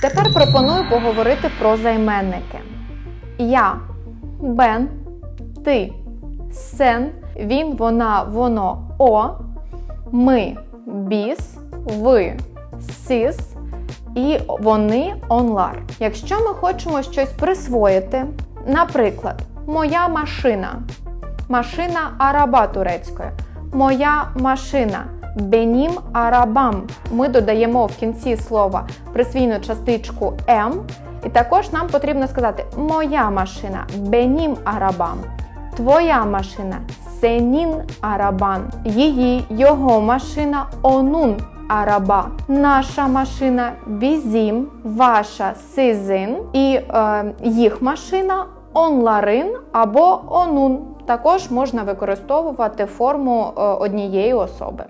Тепер пропоную поговорити про займенники. Я, бен, ти, сен, він, вона, воно, о, ми, біс, ви, сіс і вони онлар. Якщо ми хочемо щось присвоїти, наприклад, моя машина, машина араба турецькою, моя машина. Бенім арабам. Ми додаємо в кінці слова присвійну частичку м, і також нам потрібно сказати моя машина бенім арабам. Твоя машина сенін арабан. Її, його машина онун араба. Наша машина бізім, ваша сизин і е, їх машина онларин або онун. Також можна використовувати форму е, однієї особи.